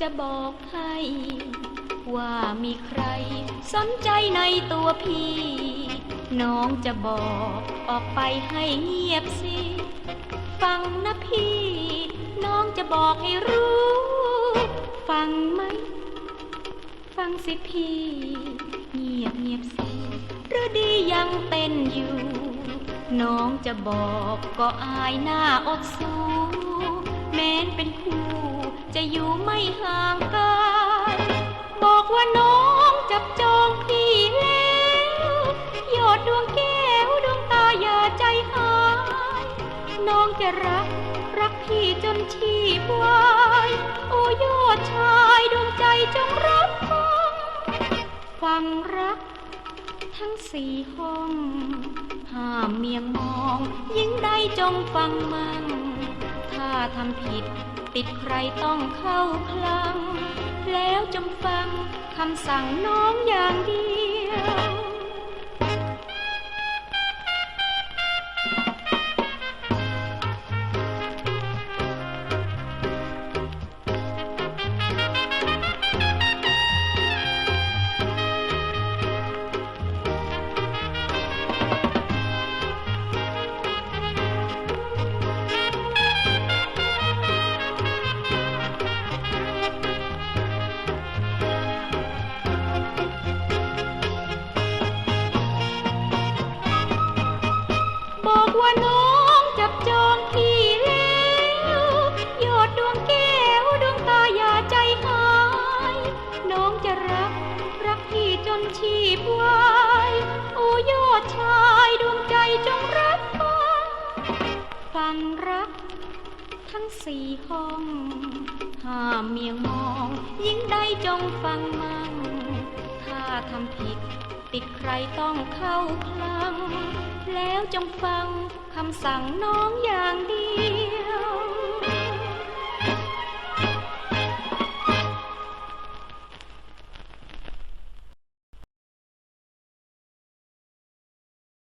จะบอกให้ ว่ามีใครสนใจในตัวพี่ น้องจะบอกออกไปให้เงียบสิ ฟังนะพี่ น้องจะบอกให้รู้ ฟังไหม ฟังสิพี่ เงียบเงียบสิหรือดียังเป็นอยู่น้องจะบอกก็อายหน้าอดสู้แม้นเป็นคู่ จะอยู่ไม่ห่างกันบอกว่าน้องจับจองพี่แล้วหยอดดวงแก้วดวงตาอย่าใจหาย น้องจะรัก รักพี่จนชีพวายโอ้ยอดชายดวงใจจงรับฟังฟังรัก ทั้งสี่ห้องห้ามเมียงมองยิ่งใดจงฟังมั่ง ถ้าทำผิด ติดใครต้องเข้าคลัง แล้วจงฟังคำสั่งน้องอย่างเดียว ชีพวายโอ้ยอดชายดวงใจจงรับฟังฟังรัก ทั้งสี่ห้อง ห้ามเมียงมองยิ่งได้จงฟังมั่งถ้าทำผิด ติดใครต้องเข้าคลัง แล้วจงฟังคำสั่งน้องอย่างเดียว